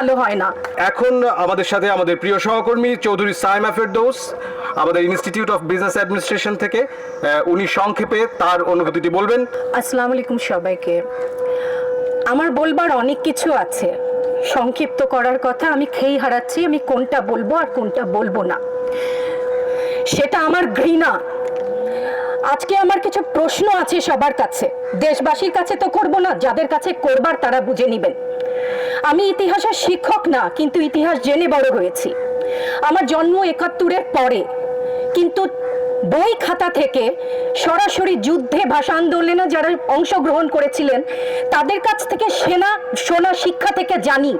ভালো হয় না। এখন আমাদের সাথে আমাদের প্রিয় সহকর্মী চৌধুরী সাইমা ফেরদৌস আমাদের ইনস্টিটিউট অফ বিজনেস অ্যাডমিনিস্ট্রেশন থেকে উনি সংক্ষেপে তার অনুভূতিটি বলবেন। আসসালামু আলাইকুম সবাইকে। আমার বলবার অনেক কিছু আছে। সংক্ষিপ্ত করার কথা আমি খেই হারাচ্ছি আমি কোনটা বলব আর কোনটা বলব না। সেটা আমার ঘৃণা। আজকে আমার কিছু প্রশ্ন আছে সবার কাছে। দেশবাসীর কাছে তো করব না যাদের কাছে করবার তারা বুঝে নেবেন। আমি ইতিহাসের শিক্ষক না, কিন্তু ইতিহাস জেনে বড় হয়েছি। আমার জন্ম একাত্তরের পরে, কিন্তু বই খাতা থেকে সরাসরি যুদ্ধে ভাষা আন্দোলনে যারা অংশগ্রহণ করেছিলেন, তাদের কাছ থেকে সেনা, সোনা শিক্ষা থেকে জানি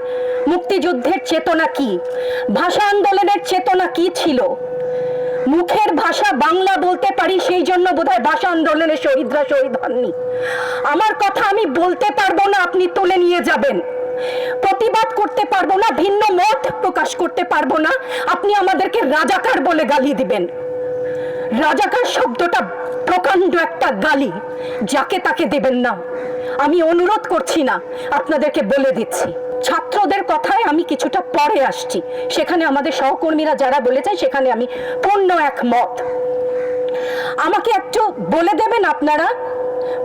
মুক্তিযুদ্ধের চেতনা কি, ভাষা আন্দোলনের চেতনা কি ছিল। মুখের ভাষা বাংলা বলতে পারি, সেই জন্য বোধহয় ভাষা আন্দোলনের শহীদরা শহীদ হননি। আমার কথা আমি বলতে পারব না, আপনি তুলে নিয়ে যাবেন। করতে পারব না, ভিন্ন মত প্রকাশ করতে পারব না। আপনি আমাদেরকে রাজাকার বলে গালি দিবেন। রাজাকার শব্দটা প্রকাণ্ড একটা গালি, যাকে তাকে দেবেন না। আমি অনুরোধ করছি না, আপনাদেরকে বলে দিচ্ছি। ছাত্রদের কথায় আমি কিছুটা পরে আসছি। সেখানে আমাদের সহকর্মীরা যারা বলেছেন, সেখানে আমি পূর্ণ এক মত আমাকে একটু বলে দেবেন আপনারা?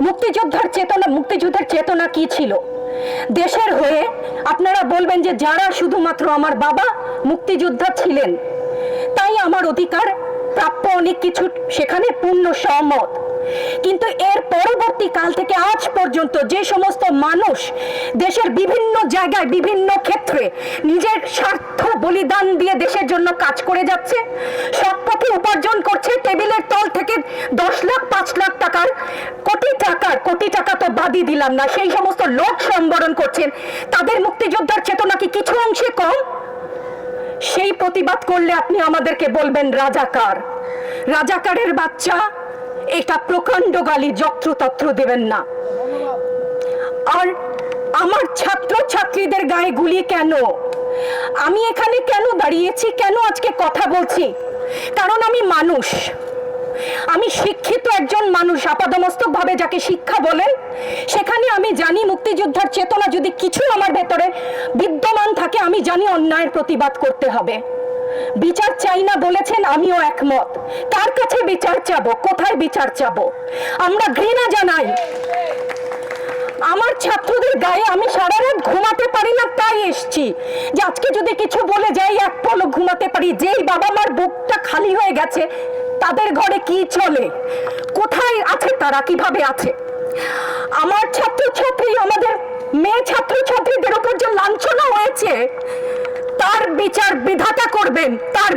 মুক্তিযোদ্ধার চেতনা, মুক্তিযুদ্ধের চেতনা কি ছিল? দেশের হয়ে আপনারা বলবেন যে যারা শুধুমাত্র আমার বাবা মুক্তিযোদ্ধা ছিলেন, তাই আমার অধিকার, প্রাপ্য অনেক কিছু সেখানে পূর্ণ সহমত কিন্তু এর পরবর্তী কাল থেকে আজ পর্যন্ত যে সমস্ত মানুষ দেশের বিভিন্ন জায়গায়, বিভিন্ন ক্ষেত্রে নিজের স্বার্থ বলিদান দিয়ে দেশের জন্য কাজ করে যাচ্ছে সৎ পথে কোটি টাকা তো বাদই দিলাম না, সেই সমস্ত লোক সম্বরণ করছেন। তাদের মুক্তিযোদ্ধার চেতনা কি কিছু অংশে কম? সেই প্রতিবাদ করলে আপনি আমাদেরকে বলবেন রাজাকার। রাজাকারের বাচ্চা, এটা প্রকাণ্ড গালি, যত্রতত্র দেবেন না। আর আমার ছাত্র ছাত্রীদের গায়ে গুলি কেন? আমি এখানে কেন দাঁড়িয়েছি? কেন আজকে কথা বলছি? কারণ আমি মানুষ। আমি শিক্ষিত একজন মানুষ আপাদমস্তক ভাবে যাকে শিক্ষা বলেন, সেখানে আমি জানি মুক্তিযোদ্ধার চেতনা যদি কিছু আমার ভেতরে বিদ্যমান থাকে, আমি জানি অন্যায়ের প্রতিবাদ করতে হবে। বিচার চাই না বলেছেন, আমিও একমত। কার কাছে বিচার চাবো? কোথায় বিচার চাবো? আমরা ঘৃণা জানাই। আমার ছাত্রদের গায়ে আমি সারা রাত ঘুমাতে পারি না, তাই এসছি। যে আজকে যদি কিছু বলে যাই, এক পলক ঘুমাতে পারি। যেই বাবা মার বুকটা খালি হয়ে গেছে। তাদের ঘরে কি চলে? কোথায় আছে তারা? কীভাবে আছে? আমার ছাত্র ছাত্রী আমাদের মেয়ে ছাত্র ছাত্রীদের উপর যে লাঞ্ছনা হয়েছে, তার বিচার বিধাতা করবেন, তার